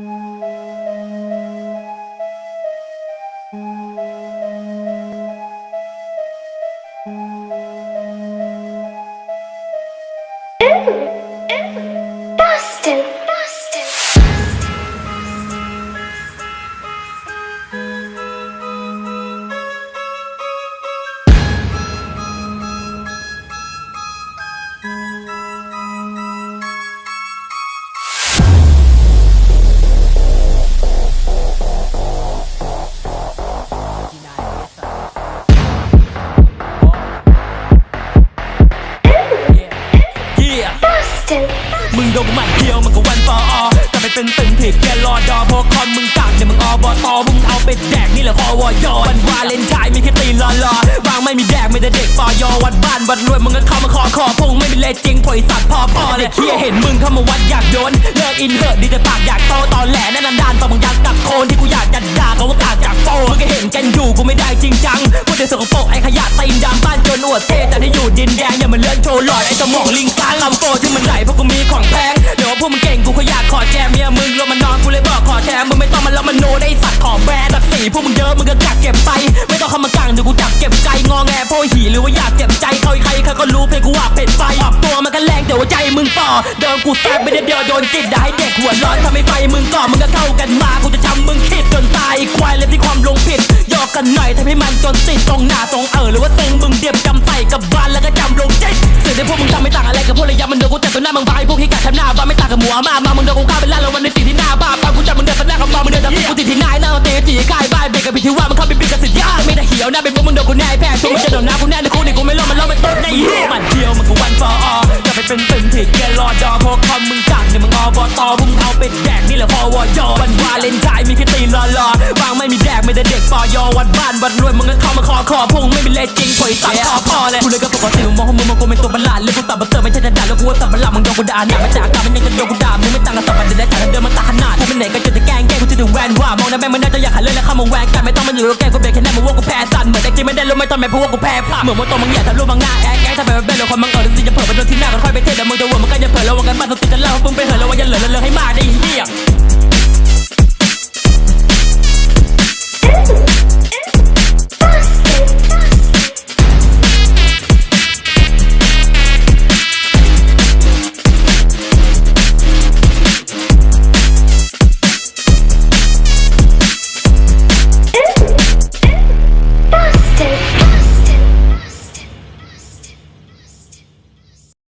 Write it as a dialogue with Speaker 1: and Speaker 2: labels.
Speaker 1: Ooh. โดนกูหมันเดียวมันก็วันฟออแต่ไปตึงตึงผิดแค่รอดอพวกคอนมึงต่างเนี่ยมึงอบตมึงเอาไปแดกนี่แหละคอวอยวันวาเลนไทน์มีแค่ตีนรอรอบางไม่มีแดกไม่แต่เด็กปอยอวัดบ้านวัดรวยมึงก็เข้ามาขอขอพงไม่มีเลขจริงปล่อยสัตว์พอพอเลยเคียเห็นมึงเข้ามาวัดอยากโดนเลิกอินเหอะดีแต่ปากอยากโตตอนแหลนั่นนานๆตอนมึงอยากตักโคนที่กูอยากจัดด่าเขาว่ากากจากโฟมึงก็เห็นกันอยู่กูไม่ได้จริงจังพูดแต่สกปรกไอ้ขยะตีนดำบ้านจนอวดเท่แต่ที่อยู่ดินแดงอย่ามาเลื่อนโชว์หลอดไอ้สมองลิงกังลำโฟ มันโนได้สัตว์ของแบรนด์สักสีพวกมึงเยอะมึงก็กักเก็บไป ไม่ต้องเข้ามากังเดี๋ยวกูจับเก็บใจงอแงโพยหีหรือว่าอยากเจ็บใจเขาใครใครก็รู้เพลงกูว่าเป็นไฟออกตัวมันก็แรงแต่ว่าใจมึงต่อเดินกูแซบไม่ได้เดียวโดนจิตได้ให้เด็กหัวร้อนทำให้ไฟมึงก่อมึงก็เข้ากันมากูจะทำมึงคิดจนตายควายเลยที่ความลงผิดยอกกันหน่อยทำให้มันจนติดตรงหน้าตรงเออหรือว่าเต็งมึงเดียบจำใส่กับบ้านแล้วก็จำลงจิตสิ่งที่พวกมึงทำไม่ต่างอะไรกับพวกระยะมันเดินกูแต่ตัวหน้ามึงบายพวกที่กัดทำหน้าบ้าไม่ต่างกับหมูอามามามึงเดินกูก้าเป็นล้านแล้ววันในสิ่งที่หน้าบ้า สน้ากับมามึงเดินทำกูติดที่นายหน้าตีจีกายบายเบรกกับพิธีว่ามันเข้าไปบิดกับสิทธิ์ยากไม่ได้เหี่ยวหน้าเป็นพวกมึงเดินกูแน่แพ้ตัวมึงจะโดนหน้ากูแน่ในคู่นี่กูไม่รอดมันรอดมันต้นในเหี้ยมันเดียวมันก็วันฟออจะไปเป็นตึงถึงเกียร์รอดอพอคอมมึงจักเนี่ยมึงอบตมึงเอาไปแดกนี่แหละพอวอยวันวาเลนไทน์มีแค่ตีนรอรอบางไม่มีแดกไม่ได้เด็กปอยวัดบ้านวัดรวยมึงก็เข้ามาขอขอพุ่ง ไม่มีเลจริงปล่อยสัตว์พอพอเลยกูเลยก็ปกติมึงมองมึงมองกูเป็นตัวประหลาดเลยกูตับมาเติมไม่ใช่จะด่าแล้วกูว่าสับประหลามึงโดนกูด่าหนักมาจากกามันยังจะโดนกูด่ามึงไม่ต่างกับสับประเด็นได้แต่เดิมมันตาขนาดกูเป็นไหนก็จะแกล้งแกล้งกูจะถึงแวนว่ามองนะแม่งมันน่าจะอยากหันเลยแล้วเข้ามาแวนกันไม่ต้องมาอยู่กับแกกูเบรกแค่นั้นมึงว่ากูแพ้สั่นเหมือนแต่จริงไม่ได้รู้ไม่ต้องแม่พราะว่ากูแพ้พลาดเหมือนว่าตัวมึงอยากทะลุบางหน้าแอ๊กแอ๊กถ้าไปเป็นเลยคนมึงเออจริจะเผลอไปโดนที่หน้าก็ค่อยไปเทแต่มึงจะวนมันก็จะเผลอแล้ววันกันมาสุดติจะเล่ามึงไปเหอะแล้วว่าอย่าเหลือเลยให้มากได้เหี้ย